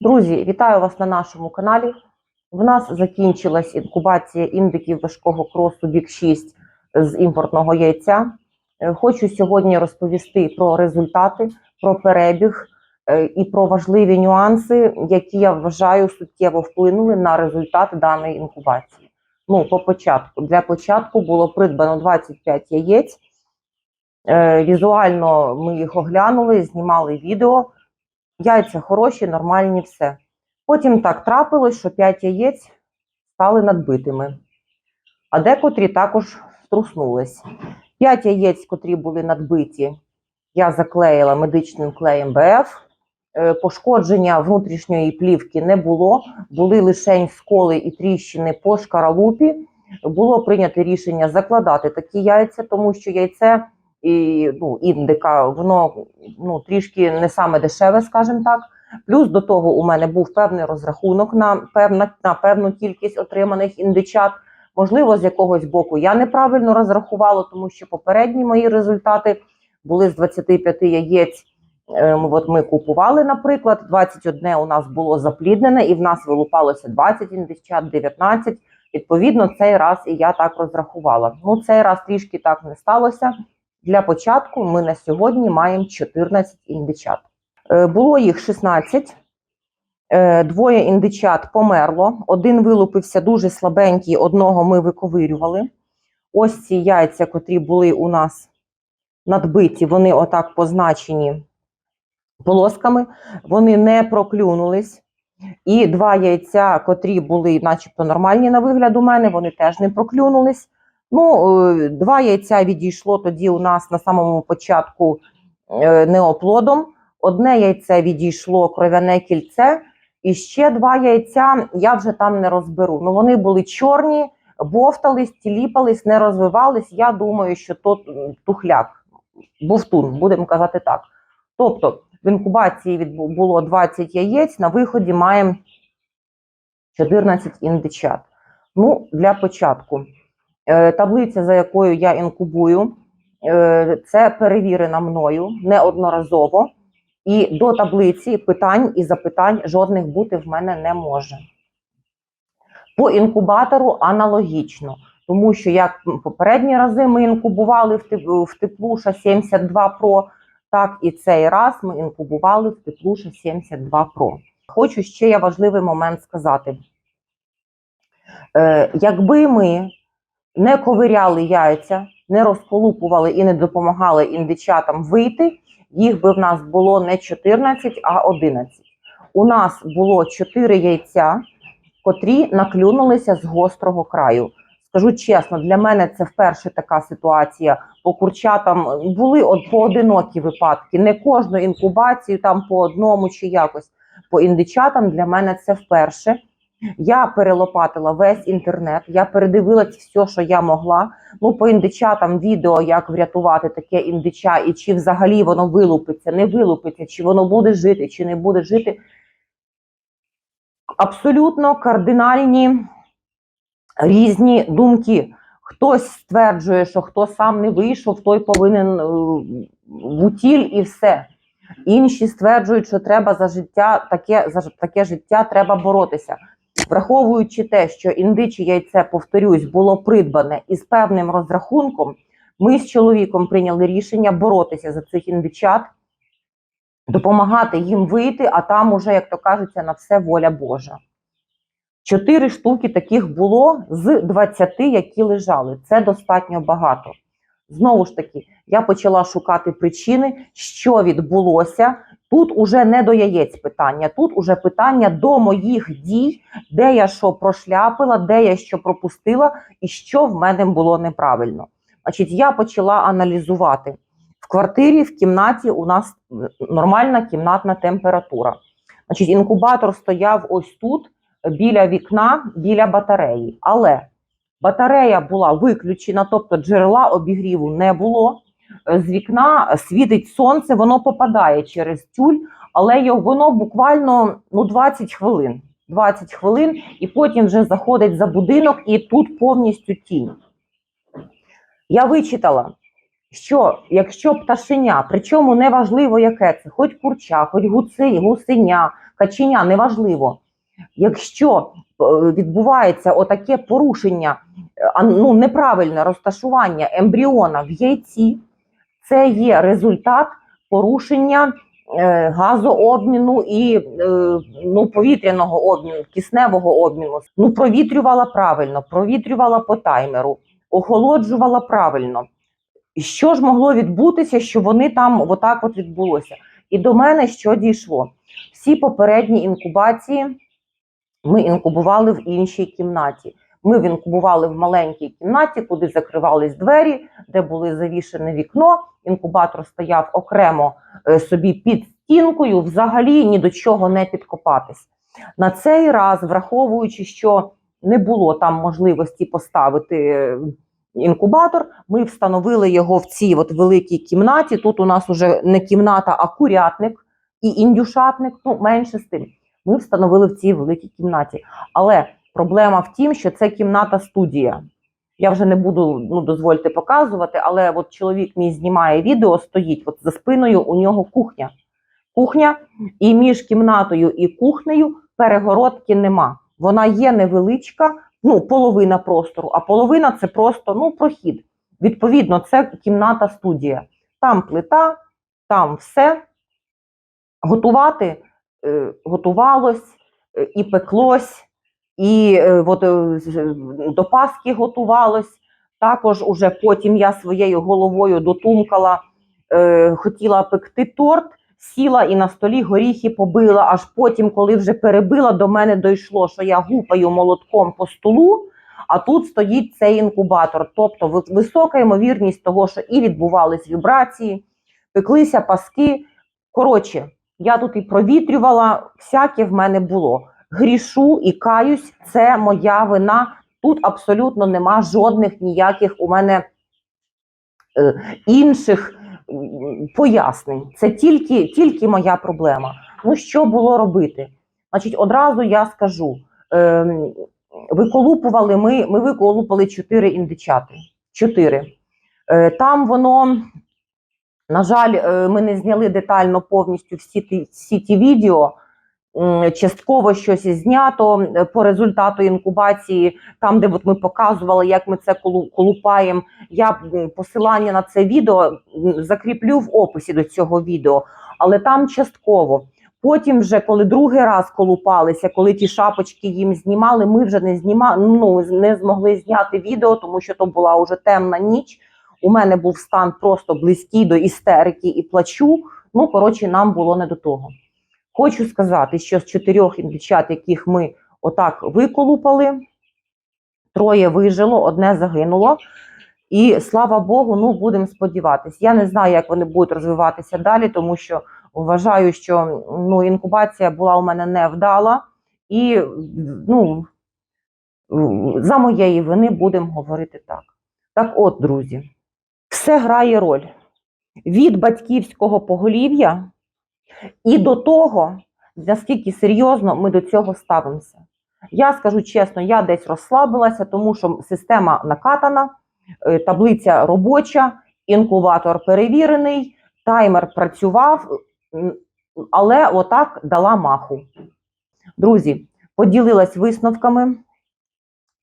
Друзі, вітаю вас на нашому каналі. В нас закінчилась інкубація індиків важкого кросу Бік 6 з імпортного яйця. Е, Хочу сьогодні розповісти про результати, про перебіг е, і про важливі нюанси, які я вважаю суттєво вплинули на результат даної інкубації. Ну, по початку. Для початку було придбано 25 яєць. Е, Візуально ми їх оглянули, знімали відео. Яйця хороші, нормальні, все. Потім так трапилось, що 5 яєць стали надбитими, а декотрі також струснулись. 5 яєць, котрі були надбиті, я заклеїла медичним клеєм БФ. Е, Пошкодження внутрішньої плівки не було, були лише сколи і тріщини по шкаралупі. Було прийнято рішення закладати такі яйця, тому що яйце і, ну, індика, воно ну, трішки не саме дешеве, скажімо так. Плюс до того у мене був певний розрахунок на, певна, на певну кількість отриманих індичат. Можливо, з якогось боку я неправильно розрахувала, тому що попередні мої результати були з 25 яєць. Ем, от ми купували, наприклад, 21 у нас було запліднене, і в нас вилупалося 20 індичат, 19. Відповідно, цей раз і я так розрахувала. Ну, цей раз трішки так не сталося. Для початку ми на сьогодні маємо 14 індичат. Е, Було їх 16. Е, Двоє індичат померло. Один вилупився дуже слабенький, одного ми виковирювали. Ось ці яйця, котрі були у нас надбиті, вони отак позначені полосками, вони не проклюнулись. І два яйця, котрі були, начебто, нормальні на вигляд у мене, вони теж не проклюнулись. Ну, е, два яйця відійшло тоді у нас на самому початку е, неоплодом. Одне яйце відійшло кров'яне кільце, і ще два яйця я вже там не розберу. Ну вони були чорні, бовтались, тіліпались, не розвивались. Я думаю, що то тухляк, бовтун, будемо казати так. Тобто в інкубації було 20 яєць, на виході маємо 14 індичат. Ну, для початку. Е, Таблиця, за якою я інкубую, е, це перевірена мною неодноразово. І до таблиці питань і запитань жодних бути в мене не може. По інкубатору аналогічно, тому що як попередні рази ми інкубували в Теплуша 72 Pro, так і цей раз ми інкубували в Теплуша 72 Pro. Хочу ще я важливий момент сказати. Е, якби ми не ковиряли яйця, не розколупували і не допомагали індичатам вийти, їх би в нас було не 14, а 11. У нас було 4 яйця, котрі наклюнулися з гострого краю. Скажу чесно, для мене це вперше така ситуація. По курчатам були от поодинокі випадки, не кожну інкубацію там по одному чи якось. По індичатам для мене це вперше. Я перелопатила весь інтернет, я передивилась все, що я могла. Ну, по індичатам відео, як врятувати таке індича, і чи взагалі воно вилупиться, не вилупиться, чи воно буде жити, чи не буде жити. Абсолютно кардинальні різні думки. Хтось стверджує, що хто сам не вийшов, той повинен е, в утіль і все. Інші стверджують, що треба за життя, таке за таке життя треба боротися. Враховуючи те, що індиче яйце, повторюсь, було придбане із певним розрахунком, ми з чоловіком прийняли рішення боротися за цих індичат, допомагати їм вийти, а там уже, як то кажеться, на все воля Божа. Чотири штуки таких було з 20, які лежали. Це достатньо багато. Знову ж таки, я почала шукати причини, що відбулося. Тут уже не до яєць питання, тут уже питання до моїх дій, де я що прошляпила, де я що пропустила, і що в мене було неправильно. Значить, я почала аналізувати. В квартирі, в кімнаті у нас нормальна кімнатна температура. Значить, інкубатор стояв ось тут, біля вікна, біля батареї. Але батарея була виключена, тобто джерела обігріву не було. Е, З вікна світить сонце, воно попадає через тюль, але воно буквально ну, 20 хвилин. 20 хвилин, і потім вже заходить за будинок, і тут повністю тінь. Я вичитала, що якщо пташеня, причому неважливо, яке це, хоч курча, хоч гуци, гусеня, каченя, неважливо. Якщо е, відбувається отаке порушення, е, ну, неправильне розташування ембріона в яйці, це є результат порушення е, газообміну і е, ну, повітряного обміну, кисневого обміну. Ну, провітрювала правильно, провітрювала по таймеру, охолоджувала правильно. Що ж могло відбутися, що вони там отак от відбулося? І до мене що дійшло? Всі попередні інкубації ми інкубували в іншій кімнаті. Ми інкубували в маленькій кімнаті, куди закривались двері, де були завішене вікно. Інкубатор стояв окремо е, собі під стінкою, взагалі ні до чого не підкопатись. На цей раз, враховуючи, що не було там можливості поставити е, інкубатор, ми встановили його в цій от великій кімнаті. Тут у нас уже не кімната, а курятник і індюшатник. Ну, менше з тим. Ми встановили в цій великій кімнаті. Але проблема в тім, що це кімната студія. Я вже не буду ну, дозвольте показувати, але от чоловік мій знімає відео, стоїть от за спиною у нього кухня. Кухня, і між кімнатою і кухнею перегородки нема. Вона є невеличка, ну, половина простору, а половина це просто ну, прохід. Відповідно, це кімната студія. Там плита, там все. Готувати е, готувалось е, і пеклось, і е, от, е, до Пасхи готувалось. Також уже потім я своєю головою дотумкала, е, хотіла пекти торт, сіла і на столі горіхи побила. Аж потім, коли вже перебила, до мене дійшло, що я гупаю молотком по столу, а тут стоїть цей інкубатор. Тобто висока ймовірність того, що і відбувались вібрації, пеклися паски. Коротше, я тут і провітрювала, всяке в мене було. Грішу і каюсь, це моя вина. Тут абсолютно нема жодних ніяких у мене е, інших пояснень. Це тільки, тільки моя проблема. Ну, що було робити? Значить, одразу я скажу: е, виколупували ми, ми виколупали чотири індичати. Чотири. Е, там воно. На жаль, е, ми не зняли детально повністю всі ті, всі ті відео. Частково щось знято е, по результату інкубації, там, де от ми показували, як ми це колупаємо. Я посилання на це відео закріплю в описі до цього відео, але там частково. Потім, вже коли другий раз колупалися, коли ті шапочки їм знімали, ми вже не зніма, ну, не змогли зняти відео, тому що то була вже темна ніч. У мене був стан просто близький до істерики і плачу. Ну, коротше, нам було не до того. Хочу сказати, що з чотирьох індичат, яких ми отак виколупали, троє вижило, одне загинуло. І слава Богу, ну будемо сподіватися. Я не знаю, як вони будуть розвиватися далі, тому що вважаю, що ну, інкубація була у мене невдала, і ну, за моєї вини будемо говорити так. Так от, друзі, все грає роль від батьківського поголів'я і до того, наскільки серйозно ми до цього ставимося. Я скажу чесно, я десь розслабилася, тому що система накатана, е, таблиця робоча, інкубатор перевірений, таймер працював, але отак дала маху. Друзі, поділилась висновками,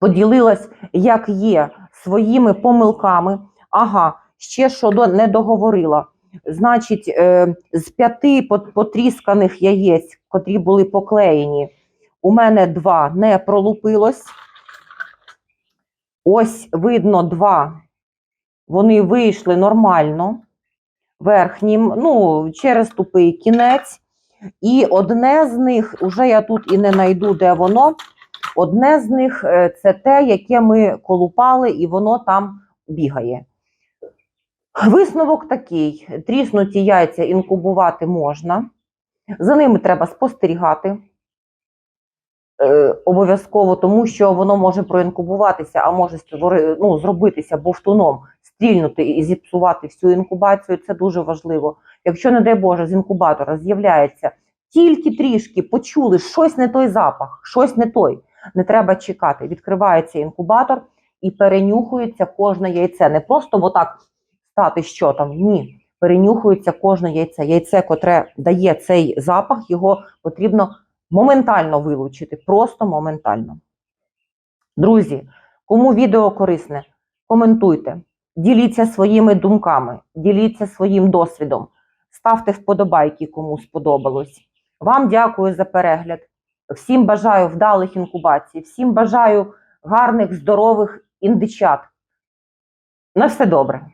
поділилась, як є, своїми помилками. Ага, ще що не договорила. Значить, е, з п'яти потрісканих яєць, котрі були поклеєні, у мене два не пролупилось. Ось видно два. Вони вийшли нормально. Верхнім, ну, через тупий кінець. І одне з них, уже я тут і не знайду, де воно. Одне з них е, це те, яке ми колупали, і воно там бігає. Висновок такий: тріснуті яйця інкубувати можна, за ними треба спостерігати. Е, обов'язково, тому що воно може проінкубуватися, а може створи, ну, зробитися бовтуном, стрільнути і зіпсувати всю інкубацію. Це дуже важливо. Якщо, не дай Боже, з інкубатора з'являється тільки трішки почули щось не той запах, щось не той. Не треба чекати. Відкривається інкубатор і перенюхується кожне яйце. Не просто отак стати що там. Ні. Перенюхується кожне яйце. Яйце, котре дає цей запах, його потрібно моментально вилучити. Просто моментально. Друзі, кому відео корисне, коментуйте, діліться своїми думками, діліться своїм досвідом, ставте вподобайки, кому сподобалось. Вам дякую за перегляд. Всім бажаю вдалих інкубацій, всім бажаю гарних, здорових індичат. На все добре.